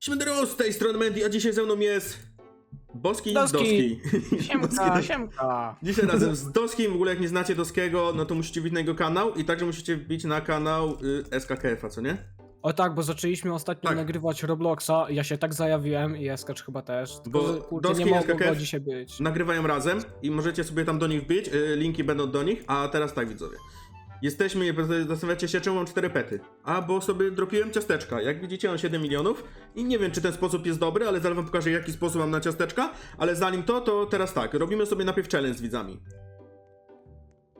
Śmedero, z tej strony Mandy, a dzisiaj ze mną jest... Boski Doski. Doski. Siemka, siemka. Dzisiaj razem z Doskim, w ogóle jak nie znacie Doskiego, no to musicie wbić na jego kanał i także musicie wbić na kanał y, SKKF-a, co nie? O tak, bo zaczęliśmy ostatnio Tak. nagrywać Robloxa, ja się tak zajawiłem i Eskacz chyba też, tylko Bo że, kurczę, Doski nie i mogło SKKF go dzisiaj być. Nagrywają razem i możecie sobie tam do nich wbić, y, linki będą do nich, a teraz tak widzowie. Jesteśmy, i zastanawiacie się czemu mam 4 pety. A bo sobie dropiłem ciasteczka. Jak widzicie mam 7 milionów i nie wiem czy ten sposób jest dobry, ale zaraz wam pokażę jaki sposób mam na ciasteczka. Ale zanim to, to teraz tak, robimy sobie najpierw challenge z widzami.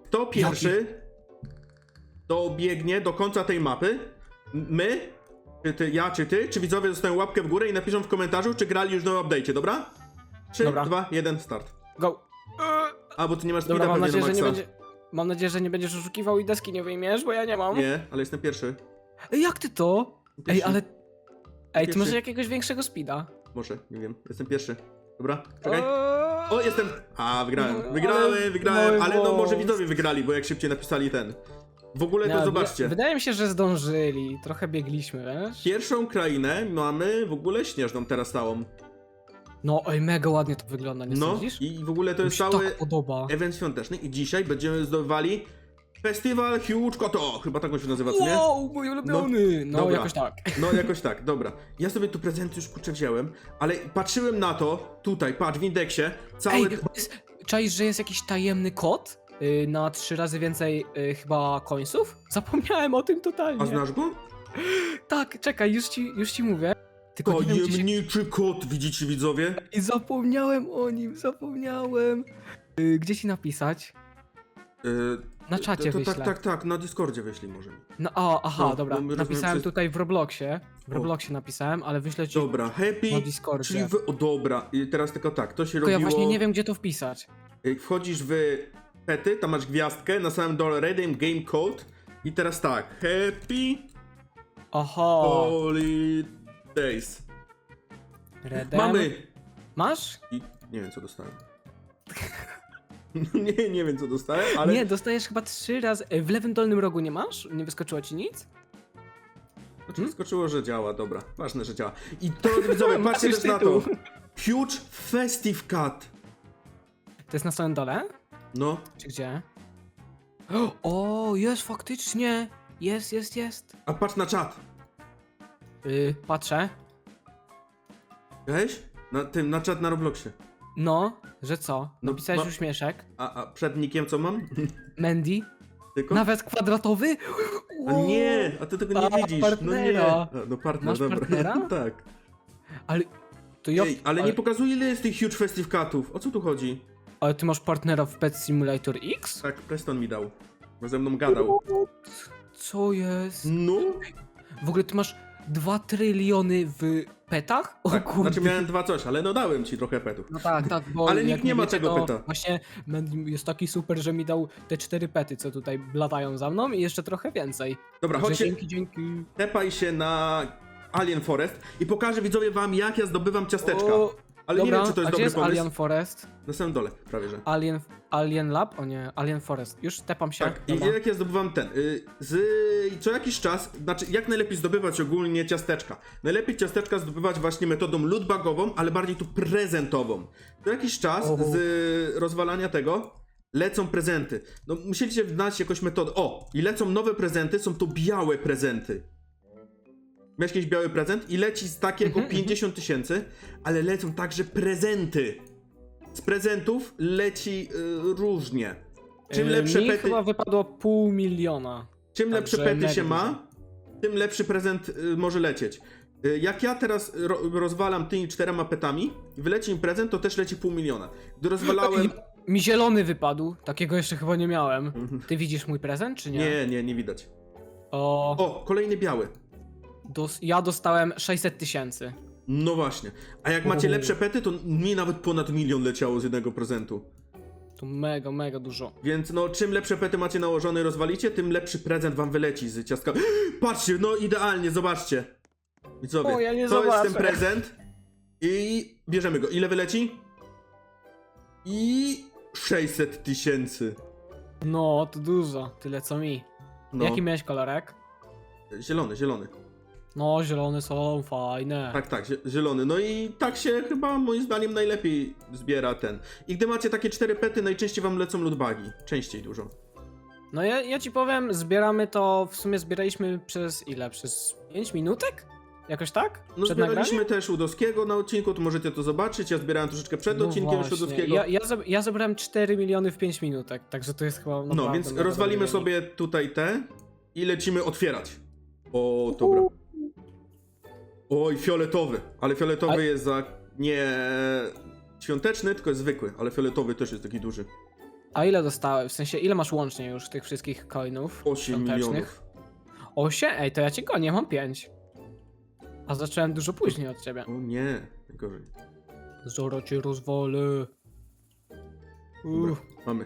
Kto pierwszy dobiegnie do końca tej mapy, my, czy ty, ja czy ty, czy widzowie dostają łapkę w górę i napiszą w komentarzu, czy grali już na update'cie, dobra? 3, Dobra. 2, 1, start. Go. A, bo ty nie masz speeda Dobra, mam pewnie nadzieję, na że nie maksa. będzie... Mam nadzieję, że nie będziesz oszukiwał i deski nie wyjmiesz, bo ja nie mam. Nie, ale jestem pierwszy. Ej, jak ty to? Ej, Pierwszy. ale... Ej, ty Pierwszy. może jakiegoś większego speeda? Może, nie wiem. Jestem pierwszy. Dobra, czekaj. Eee, O, jestem! A, wygrałem. Wygrałem, ale wygrałem, ale no może widzowie wygrali, bo jak szybciej napisali ten. W ogóle to zobaczcie. Wydaje mi się, że zdążyli. Trochę biegliśmy, wiesz? Pierwszą krainę mamy w ogóle śnieżną teraz całą. No, oj, mega ładnie to wygląda, nie No sądzisz? i w ogóle to Mi jest się cały tak podoba. event świąteczny i dzisiaj będziemy zdobywali Festiwal Huge Koto. Chyba tak on się nazywa, co nie? Wow, mój ulubiony! No, dobra. jakoś tak. No jakoś tak, dobra. Ja sobie tu prezenty już kurczę wziąłem, ale patrzyłem na to, tutaj, patrz, w indeksie, cały... Ej, bo jest, czaisz, że jest jakiś tajemny kod y, na trzy razy więcej y, chyba końców? Zapomniałem o tym totalnie. A znasz go? Tak, czekaj, już ci, już ci mówię. Tylko nie wiem, gdzie się... Kot, widzicie widzowie? I zapomniałem o nim, zapomniałem. Y, gdzie ci napisać? Yy, Na czacie to, to wyślę. tak, tak, tak, na Discordzie wyślij może. No, o, aha, No, dobra. my Napisałem tutaj w Robloxie. W O. Robloxie napisałem, ale wyślę ci Dobra, happy, na Discordzie. czyli w... O, dobra, i teraz tylko tak, to się Tylko ja robiło... właśnie nie wiem, gdzie to wpisać. Y, Wchodzisz w pety, tam masz gwiazdkę, na samym dole Redeem Game Code i teraz tak, happy Oho. Holidays. Redem. Mamy! Masz? I nie wiem co dostałem. nie, nie wiem co dostałem, ale... Nie, dostajesz chyba trzy razy. e, W lewym dolnym rogu nie masz? Nie wyskoczyło ci nic? Znaczy skoczyło, że działa, dobra. Ważne, że działa. I to, widzowie, patrzcie też na to. tytuł. Huge Festive Cut. To jest na samym dole? No, Czy gdzie? O, jest faktycznie! Jest, jest, jest. a patrz na czat. Yy, patrzę. Widziałeś? Na tym, na czat na Robloxie. No, że co? No, Napisałeś ma- uśmieszek. A, a przed nikiem co mam? Mandy. Tylko? Nawet kwadratowy? A nie, a ty tego nie A, widzisz. No nie. partnera. A, No partner, Masz dobra. partnera? tak. Ale. To ja. Ej, ale nie pokazuje ile jest tych Huge Festive Cutów. O co tu chodzi? Ale ty masz partnera w Pet Simulator X? Tak, Preston mi dał. Bo ze mną gadał. Co jest? No. W ogóle ty masz 2 tryliony w petach? O Tak, kurde. znaczy miałem dwa coś, ale no dałem ci trochę petów. No tak, tak, bo Ale nikt nie ma wiecie, tego to peta. Właśnie jest taki super, że mi dał te cztery pety, co tutaj latają za mną i jeszcze trochę więcej. Dobra, Także chodźcie, dzięki, dzięki. tepaj się na Alien Forest i pokażę widzowie wam jak ja zdobywam ciasteczka. O, Ale dobra, nie wiem czy to jest a gdzie dobry jest pomysł. Alien Forest? Na samym dole, prawie że. Alien, Alien Lab? O nie, Alien Forest. Już tepam się. Tak, i Dobra. jak ja zdobywam ten, y, z co jakiś czas, znaczy jak najlepiej zdobywać ogólnie ciasteczka? Najlepiej ciasteczka zdobywać właśnie metodą lootbagową, ale bardziej tu prezentową. Co jakiś czas O. z rozwalania tego lecą prezenty. No musieliście znać jakąś metodę. O, i lecą nowe prezenty, są to białe prezenty. Miałeś jakiś biały prezent i leci z takiego Mhm, 50 tysięcy, ale lecą także prezenty. Z prezentów leci y, różnie. Czym Y, lepsze Mi pety... chyba wypadło pół miliona. Czym lepsze pety się ma, tym lepszy prezent y, może lecieć. Y, jak ja teraz ro rozwalam tymi czterema petami, wyleci mi prezent, to też leci pół miliona. Gdy rozwalałem... Mi zielony wypadł, takiego jeszcze chyba nie miałem. Ty widzisz mój prezent, czy nie? Nie, nie, nie widać. O, O, kolejny biały. Dos ja dostałem 600 tysięcy. No właśnie. A jak macie lepsze pety, to mi nawet ponad milion leciało z jednego prezentu. To mega, mega dużo. Więc no, czym lepsze pety macie nałożone i rozwalicie, tym lepszy prezent wam wyleci z ciastka. Patrzcie, no idealnie, zobaczcie. Widzowie, O, ja nie to jest zobaczę. ten prezent i bierzemy go. Ile wyleci? I 600 tysięcy. No, to dużo. Tyle co mi. No, Jaki miałeś kolorek? zielony, zielony. No, zielone są fajne. Tak, tak, zie- zielony. No i tak się chyba moim zdaniem najlepiej zbiera ten. I gdy macie takie cztery pety, najczęściej wam lecą lootbagi. Częściej dużo. No ja, ja ci powiem, zbieramy to, w sumie zbieraliśmy przez ile? Przez 5 minutek? Jakoś tak? No Przed zbieraliśmy nagraniem? też u Doskiego na odcinku, to możecie to zobaczyć. Ja zbierałem troszeczkę przed No odcinkiem właśnie. Szudowskiego. Ja, ja, zeb- ja zebrałem 4 miliony w 5 minutek, także to jest chyba No, więc rozwalimy sobie tutaj te i lecimy otwierać. O, dobra. Oj, fioletowy. Ale fioletowy A- jest za nie świąteczny, tylko jest zwykły, ale fioletowy też jest taki duży. A ile dostałeś? W sensie, ile masz łącznie już tych wszystkich coinów 8 świątecznych? milionów. 8? Ej, to ja ci gonię, mam 5. A zacząłem dużo później od ciebie. O nie, najgorzej. Zoro cię rozwolę. Uff. mamy.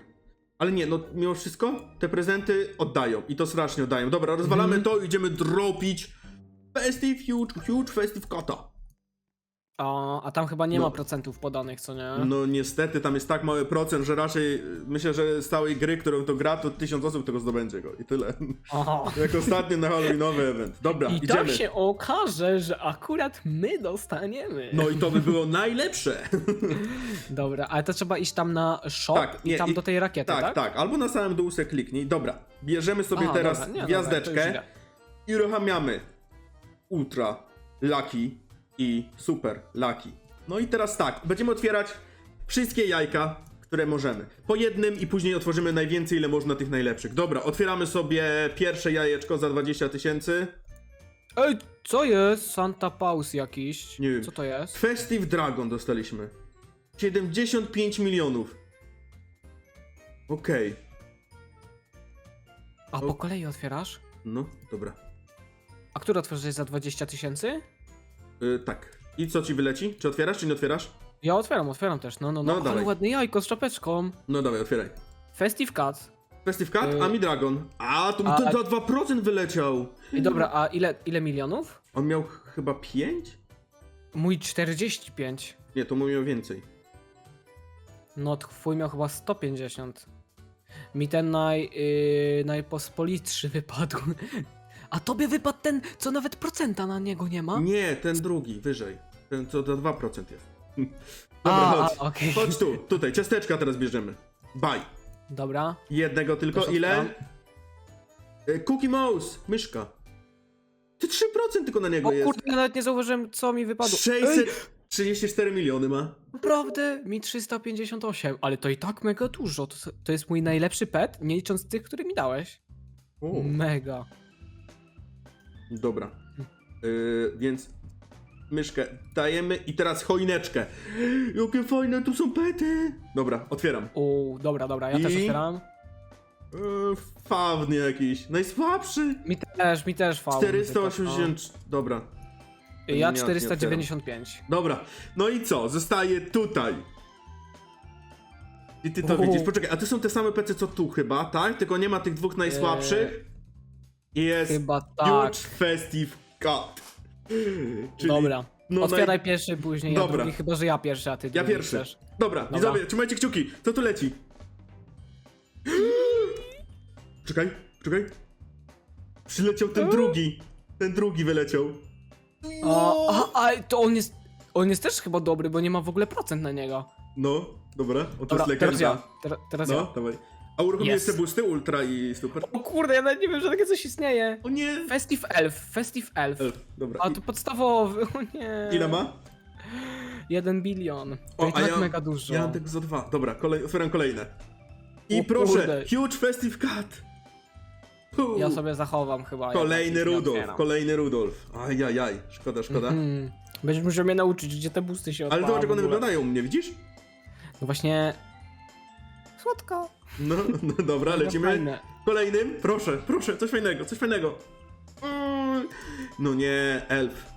Ale nie, no mimo wszystko te prezenty oddają i to strasznie oddają. Dobra, rozwalamy Mhm. to i idziemy dropić Festive Huge, Huge Festive Kota. A, a tam chyba nie No. ma procentów podanych, co nie? No niestety tam jest tak mały procent, że raczej myślę, że z całej gry, którą to gra, to tysiąc osób tego zdobędzie go i tyle. Aha. Jak ostatnio na Halloweenowy event. Dobra, I idziemy. tak się okaże, że akurat my dostaniemy. No i to by było najlepsze. Dobra, ale to trzeba iść tam na shop Tak, nie, i tam i- do tej rakiety, tak? tak, tak. Albo na samym dół se kliknij. Dobra, bierzemy sobie teraz dobra, nie, gwiazdeczkę Dobra, i uruchamiamy Ultra, Lucky i Super Lucky. No i teraz tak, będziemy otwierać wszystkie jajka, które możemy. Po jednym i później otworzymy najwięcej, ile można tych najlepszych. Dobra, otwieramy sobie pierwsze jajeczko za 20 tysięcy. Ej, co jest? Santa Paus jakiś. Nie wiem. Co to jest? Festive Dragon dostaliśmy. 75 milionów. Okej, A po kolei otwierasz? no dobra. A który otworzyłeś za 20 tysięcy? Y, tak. I co ci wyleci? Czy otwierasz, czy nie otwierasz? Ja otwieram, otwieram też. No, no, no. No, Ale dawaj. ładne jajko z czapeczką. No dawaj, otwieraj. Festive Cat. Festive Cat, Y- a mi Dragon. A, to, A- to, to 2% wyleciał. I dobra, a ile, ile milionów? On miał ch- chyba 5? Mój 45. Nie, to mu miał więcej. No, twój miał chyba 150. Mi ten naj, yy, najpospolitszy wypadł. A tobie wypadł ten, co nawet procenta na niego nie ma? Nie, ten drugi, wyżej. Ten, co to 2% jest. Dobra, A, chodź. a, okej. Chodź tu, tutaj, ciasteczka teraz bierzemy. Baj. Dobra. Jednego tylko, ile? Y, Cookie Mouse, myszka. Ty 3% tylko na niego O jest. kurde, ja nawet nie zauważyłem, co mi wypadło. Ej, 634 miliony ma. naprawdę? Mi 358, ale to i tak mega dużo. To, to jest mój najlepszy pet, nie licząc tych, które mi dałeś. Mega. Dobra. Yy, więc myszkę dajemy i teraz choineczkę. Jakie fajne tu są pety. Dobra, otwieram. O, dobra, dobra, ja też I? otwieram. Yy, fawny jakiś. Najsłabszy. Mi też, mi też fał. 480. Dobra. Ja Nie, nie 495. Dobra. No i co? Zostaje tutaj. I ty to O. widzisz. Poczekaj, a to są te same pety co tu chyba, tak? Tylko nie ma tych dwóch najsłabszych. Jest Chyba tak. Huge Festive Cut. Czyli Dobra. no Otwieraj naj- pierwszy, później ja Dobra. drugi, chyba że ja pierwszy, a ty Ja drugi pierwszy. chcesz. Dobra, widzowie, trzymajcie kciuki. Co tu leci? Czekaj, czekaj. Przyleciał ten drugi. Ten drugi wyleciał. A, a, a to on jest. On jest też chyba dobry, bo nie ma w ogóle procent na niego. No, dobra, o to Dobra, jest teraz ja. Ter, teraz No, ja. dawaj. A uruchomiłeś Yes. te boosty, ultra i super? O kurde, ja nawet nie wiem, że takie coś istnieje. O nie! Festive Elf, Festive Elf. Elf, dobra. A to podstawowy, o nie. I, ile ma? Jeden bilion. To O, i tak ja- mega dużo. Ja mam tego za dwa. Dobra, kolej, otwieram kolejne. I O proszę, kurde. Huge Festive Cut! Hu. Ja sobie zachowam chyba. ja Kolejny nie Rudolf, kolejny Rudolf. Ajajaj, szkoda, szkoda. Mhm. Będziesz musiał mnie nauczyć, gdzie te busty się Ale odpala zobacz, jak w one wyglądają u mnie, widzisz? No właśnie... Słodko. No, no dobra, lecimy. Kolejnym, proszę, proszę, coś fajnego, coś fajnego. Mm. No nie, elf.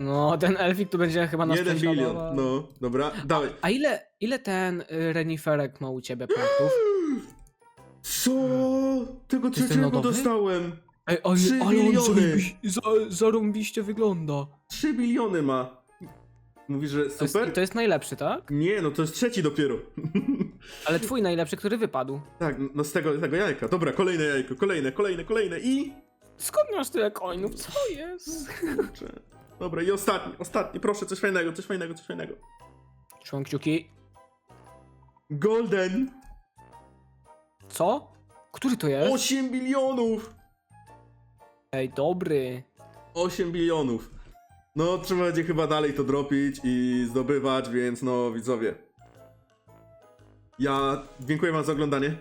No, ten elfik tu będzie chyba nas Jeden bilion. prześladował. No, dobra, dawaj. A ile, ile ten y, reniferek ma u ciebie punktów? Co? Tego jest trzeciego lodowy? dostałem. Ej, ale, Trzy ale on biliony. zarąbiś- za, zarąbiście wygląda. 3 biliony ma. Mówisz, że To jest, super? to jest najlepszy, tak? Nie, no to jest trzeci dopiero. Ale twój najlepszy, który wypadł. tak, no z tego, tego jajka. Dobra, kolejne jajko, kolejne, kolejne, kolejne i... Skąd masz tyle coinów? Co jest? Kurczę. Dobra, i ostatni, ostatni, proszę, coś fajnego, coś fajnego, coś fajnego. Trzymam kciuki. Golden! Co? Który to jest? 8 bilionów! Ej, dobry. 8 bilionów. No, trzeba będzie chyba dalej to dropić i zdobywać, więc no, widzowie. Ja dziękuję wam za oglądanie.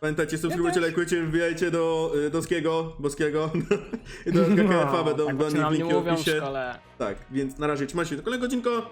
Pamiętajcie, subskrybujcie, lajkujcie, wbijajcie do y, Doskiego, Boskiego i do KKF-a, będą tak nam nie linki w mówią w opisie. szkole. Tak, więc na razie trzymajcie się, tylko godzinko.